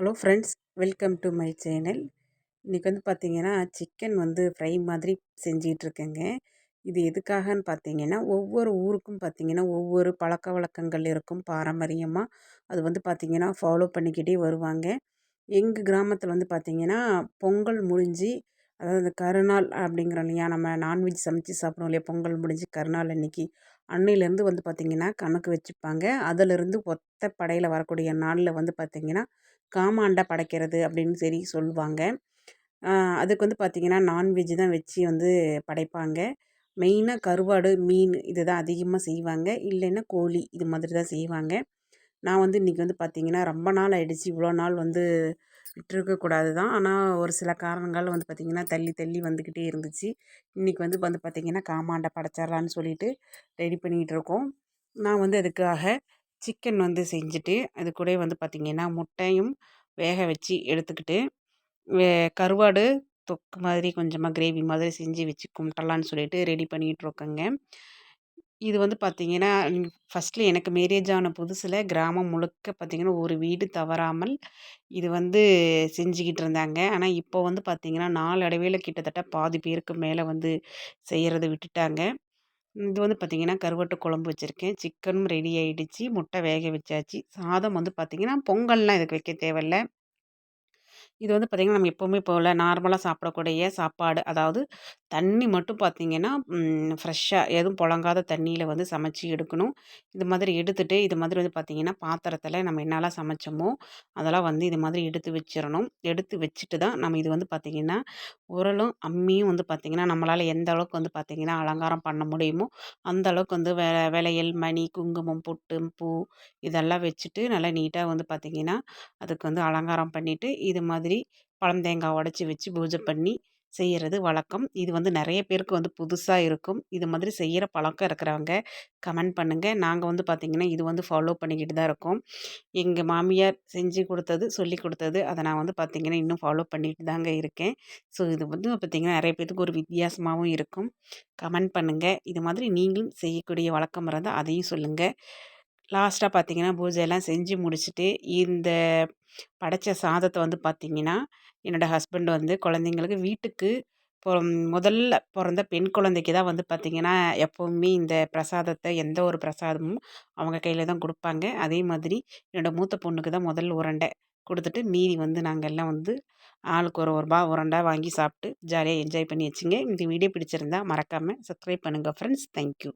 Hello friends welcome to my channel. இன்றைக்கி வந்து பார்த்திங்கன்னா சிக்கன் வந்து ஃப்ரை மாதிரி செஞ்சிகிட்ருக்கேங்க இது எதுக்காகன்னு பார்த்தீங்கன்னா ஒவ்வொரு ஊருக்கும் பார்த்திங்கன்னா ஒவ்வொரு பழக்க வழக்கங்கள் இருக்கும் பாரம்பரியமாக அது வந்து பார்த்திங்கன்னா ஃபாலோ பண்ணிக்கிட்டே வருவாங்க. எங்கள் கிராமத்தில் வந்து பார்த்திங்கன்னா பொங்கல் முடிஞ்சு அதாவது இந்த கருநாள் அப்படிங்கிறோம் இல்லையா நம்ம நான்வெஜ் சமைச்சு சாப்பிடுவோம் இல்லையா பொங்கல் முடிஞ்சு கருநாள் அன்னைக்கு அன்னையிலேருந்து வந்து பார்த்திங்கன்னா கணக்கு வச்சுப்பாங்க. அதிலிருந்து ஒத்த படையில் வரக்கூடிய நாளில் வந்து பார்த்திங்கன்னா காமாண்டா படைக்கிறது அப்படின்னு சரி சொல்லுவாங்க. அதுக்கு வந்து பார்த்திங்கன்னா நான்வெஜ்ஜு தான் வச்சு வந்து படைப்பாங்க. மெயினாக கருவாடு மீன் இது தான் அதிகமாக செய்வாங்க. இல்லைன்னா கோழி இது மாதிரி தான் செய்வாங்க. நான் வந்து இன்றைக்கி வந்து பார்த்திங்கன்னா ரொம்ப நாள் ஆகிடுச்சி இவ்வளோ நாள் வந்து விட்டுருக்கக்கூடாது தான் ஆனால் ஒரு சில காரணங்கள் வந்து பார்த்திங்கன்னா தள்ளி தள்ளி வந்துக்கிட்டே இருந்துச்சு. இன்றைக்கி வந்து வந்து பார்த்திங்கன்னா காமாண்டை படைச்சிட்லான்னு சொல்லிட்டு ரெடி பண்ணிகிட்ருக்கோம் நான் வந்து அதுக்காக சிக்கன் வந்து செஞ்சுட்டு அது கூட வந்து பார்த்திங்கன்னா முட்டையும் வேக வச்சு எடுத்துக்கிட்டு வே கருவாடு தொக்கு மாதிரி கொஞ்சமாக கிரேவி மாதிரி செஞ்சு வச்சு கும்பிட்டலான்னு சொல்லிட்டு ரெடி பண்ணிகிட்ருக்கேங்க இது வந்து பார்த்திங்கன்னா ஃபஸ்ட்டில் எனக்கு மேரேஜ் ஆன புதுசில் கிராமம் முழுக்க பார்த்திங்கன்னா ஒரு வீடு தவறாமல் இது வந்து செஞ்சுக்கிட்டு இருந்தாங்க. ஆனால் இப்போ வந்து பார்த்திங்கன்னா நாளடைவில் கிட்டத்தட்ட பாதி பேருக்கு மேலே வந்து செய்கிறத விட்டுட்டாங்க. இது வந்து பார்த்திங்கன்னா கருவாட்டு குழம்பு வச்சுருக்கேன். சிக்கனும் ரெடி ஆகிடுச்சி முட்டை வேக வச்சாச்சு. சாதம் வந்து பார்த்திங்கன்னா பொங்கல்லாம் இதுக்கு வைக்க தேவையில்ல. இது வந்து பார்த்திங்கன்னா நம்ம எப்போவுமே போல் நார்மலாக சாப்பிடக்கூடிய சாப்பாடு. அதாவது தண்ணி மட்டும் பார்த்திங்கன்னா ஃப்ரெஷ்ஷாக எதுவும் புழங்காத தண்ணியில் வந்து சமைச்சி எடுக்கணும். இது மாதிரி எடுத்துகிட்டு இது மாதிரி வந்து பார்த்திங்கன்னா பாத்திரத்தில் நம்ம என்னெல்லாம் சமைச்சோமோ அதெல்லாம் வந்து இது மாதிரி எடுத்து வச்சிடணும் எடுத்து வச்சுட்டு தான் நம்ம இது வந்து பார்த்திங்கன்னா உரலும் அம்மியும் வந்து பார்த்திங்கன்னா நம்மளால் எந்த அளவுக்கு வந்து பார்த்திங்கன்னா அலங்காரம் பண்ண முடியுமோ அந்த அளவுக்கு வந்து வே விளையல் மணி குங்குமம் பொட்டு பூ இதெல்லாம் வச்சுட்டு நல்லா நீட்டாக வந்து பார்த்திங்கன்னா அதுக்கு வந்து அலங்காரம் பண்ணிவிட்டு இது மாதிரி பழந்தேங்காய் உடச்சி வச்சு பூஜை பண்ணி செய்கிறது வழக்கம். இது வந்து நிறைய பேருக்கு வந்து புதுசாக இருக்கும். இது மாதிரி செய்கிற பழக்கம் இருக்கிறவங்க கமெண்ட் பண்ணுங்கள் நாங்கள் வந்து பார்த்திங்கன்னா இது வந்து ஃபாலோ பண்ணிக்கிட்டு தான் இருக்கோம். எங்கள் மாமியார் செஞ்சு கொடுத்தது சொல்லி கொடுத்தது அதை நான் வந்து பார்த்திங்கன்னா இன்னும் ஃபாலோ பண்ணிட்டு தாங்க இருக்கேன். ஸோ இது வந்து பார்த்திங்கன்னா நிறைய பேருக்கு ஒரு வித்தியாசமாகவும் இருக்கும். கமெண்ட் பண்ணுங்கள் இது மாதிரி நீங்களும் செய்யக்கூடிய வழக்கம் இருந்தால் அதையும் சொல்லுங்கள் லாஸ்ட்டாக பார்த்திங்கன்னா பூஜையெல்லாம் செஞ்சு முடிச்சுட்டு இந்த படைத்த சாதத்தை வந்து பார்த்திங்கன்னா என்னோடய ஹஸ்பண்ட் வந்து குழந்தைங்களுக்கு வீட்டுக்கு முதல்ல பிறந்த பெண் குழந்தைக்கு தான் வந்து பார்த்திங்கன்னா எப்போவுமே இந்த பிரசாதத்தை எந்த ஒரு பிரசாதமும் அவங்க கையில் தான் கொடுப்பாங்க. அதே மாதிரி என்னோடய மூத்த பொண்ணுக்கு தான் முதல் உருண்டை கொடுத்துட்டு மீதி வந்து நாங்கள் எல்லாம் வந்து ஆளுக்கு ஒரு ரூபா உருண்டை வாங்கி சாப்பிட்டு ஜாலியாக என்ஜாய் பண்ணி வச்சுங்க. இந்த வீடியோ பிடிச்சிருந்தா மறக்காமல் சப்ஸ்கிரைப் பண்ணுங்கள் ஃப்ரெண்ட்ஸ் தேங்க்யூ